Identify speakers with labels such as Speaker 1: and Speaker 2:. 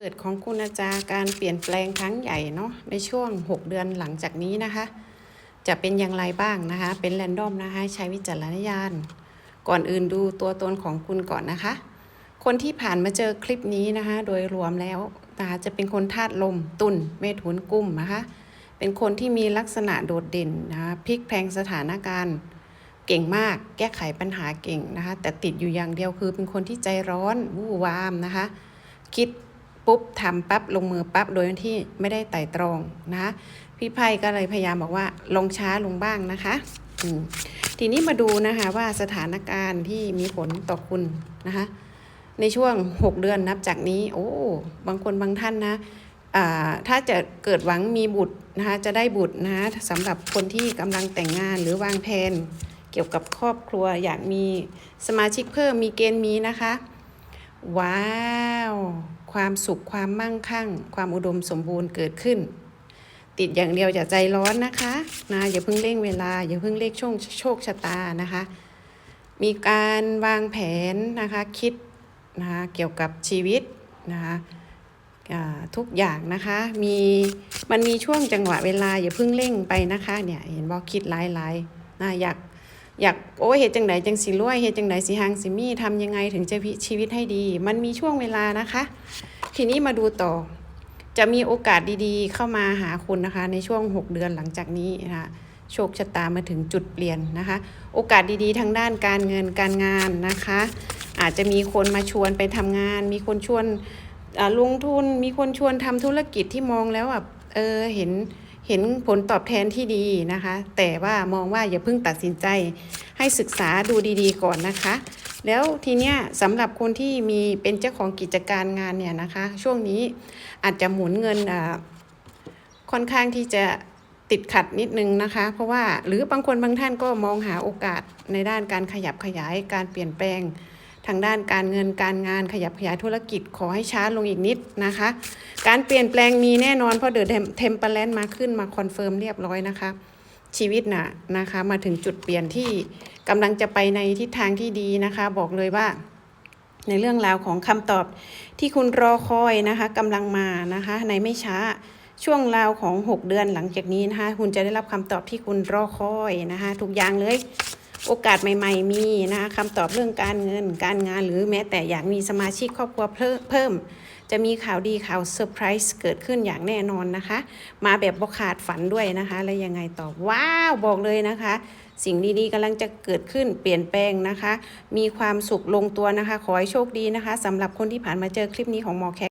Speaker 1: เกิดของคุณอาจารย์การเปลี่ยนแปลงครั้งใหญ่เนาะในช่วง 6 เดือนหลังจากนี้นะคะ จะเป็นอย่างไรบ้างนะคะ เป็นแรนดอมนะคะใช้วิจารณญาณ ก่อนอื่นดูตัวตนของคุณก่อนนะคะ คนที่ผ่านมาเจอคลิปนี้นะคะ โดยรวมแล้วนะคะจะเป็นคนธาตุลมตุลเมถุนกุ้มนะคะ เป็นคนที่มีลักษณะโดดเด่นนะคะพลิกแพลงสถานการณ์ เก่งมากแก้ไขปัญหาเก่งนะคะ แต่ติดอยู่อย่างเดียวคือเป็นคนที่ใจร้อนวู่วามนะคะ คิด ปุ๊บทำปั๊บลงมือปั๊บโดยที่ไม่ได้ไต่ตรองนะคะพี่ไพ่ก็เลยพยายามบอกว่าลงช้าลงบ้างนะคะทีนี้มาดูนะคะว่าสถานการณ์ที่มีผลต่อคุณนะคะ ในช่วง 6 เดือนนับจากนี้ โอ้บางคนบางท่านนะถ้าจะเกิดหวังมีบุตรนะคะจะได้บุตรนะคะสำหรับคนที่กำลังแต่งงานหรือวางแผนเกี่ยวกับครอบครัวอยากมีสมาชิกเพิ่มมีเกณฑ์มีนะคะ ว้าว ความสุขความมั่งคั่ง ความอุดมสมบูรณ์เกิดขึ้น ติดอย่างเดียวอย่าใจร้อนนะคะนะอย่าเพิ่งเร่งเวลา อย่าเพิ่งเร่งโชคโชคชะตานะคะ มีการวางแผนนะคะคิดนะคะเกี่ยวกับชีวิตนะคะทุกอย่างนะคะมีมันมีช่วงจังหวะเวลาอย่าเพิ่งเร่งไปนะคะเนี่ยเห็นบอกคิดหลายๆนะอยากอยากโอ้เหตุจังไหนจังสิรวยเหตุจังไหนสิหังสิมีทำยังไงถึงจะชีวิตให้ดี มันมีช่วงเวลานะคะ ทีนี้มาดูต่อ จะมีโอกาสดีๆ เข้ามาหาคุณนะคะ ในช่วง 6 เดือนหลังจากนี้นะคะโชคชะตามาถึงจุดเปลี่ยนนะคะ โอกาสดีๆ ทางด้านการเงินการงานนะคะ อาจจะมีคนมาชวนไปทำงาน มีคนชวนอ่าลงทุน มีคนชวนทำธุรกิจที่มองแล้วแบบเออเห็นเห็นผลตอบแทนที่ดีนะคะ แต่ว่ามองว่าอย่าเพิ่งตัดสินใจให้ศึกษาดูดีๆ ก่อนนะคะ แล้วทีเนี้ยสำหรับคนที่มีเป็นเจ้าของกิจการงานเนี่ยนะคะ ช่วงนี้อาจจะหมุนเงินอ่าค่อนข้างที่จะติดขัดนิดนึงนะคะ เพราะว่าหรือบางคนบางท่านก็มองหาโอกาสในด้านการขยับขยายการเปลี่ยนแปลง ทางด้านการเงินการงานขยับขยายธุรกิจขอให้ช้าลงอีกนิดนะคะ การเปลี่ยนแปลงมีแน่นอนเพราะเดอะเทมเปอร์แลนมาขึ้นมาคอนเฟิร์มเรียบร้อยนะคะ ชีวิตน่ะนะคะ มาถึงจุดเปลี่ยนที่กำลังจะไปในทิศทางที่ดีนะคะ บอกเลยว่า ในเรื่องราวของคำตอบที่คุณรอคอยนะคะกำลังมานะคะ ในไม่ช้าช่วงราวของ 6 เดือนหลังจากนี้นะคะ คุณจะได้รับคำตอบที่คุณรอคอยนะคะทุกอย่างเลย โอกาสใหม่ ๆ มีนะคะคำตอบเรื่องการเงินการงานหรือแม้แต่อยากมีสมาชิกครอบครัวเพิ่มเพิ่ม จะมีข่าวดีข่าวเซอร์ไพรส์เกิดขึ้นอย่างแน่นอนนะคะ มาแบบบกขาดฝันด้วยนะคะ แล้วยังไงต่อว้าวบอกเลยนะคะ สิ่งดีๆกำลังจะเกิดขึ้นเปลี่ยนแปลงนะคะ มีความสุขลงตัวนะคะ ขอให้โชคดีนะคะสำหรับคนที่ผ่านมาเจอคลิปนี้ของหมอแค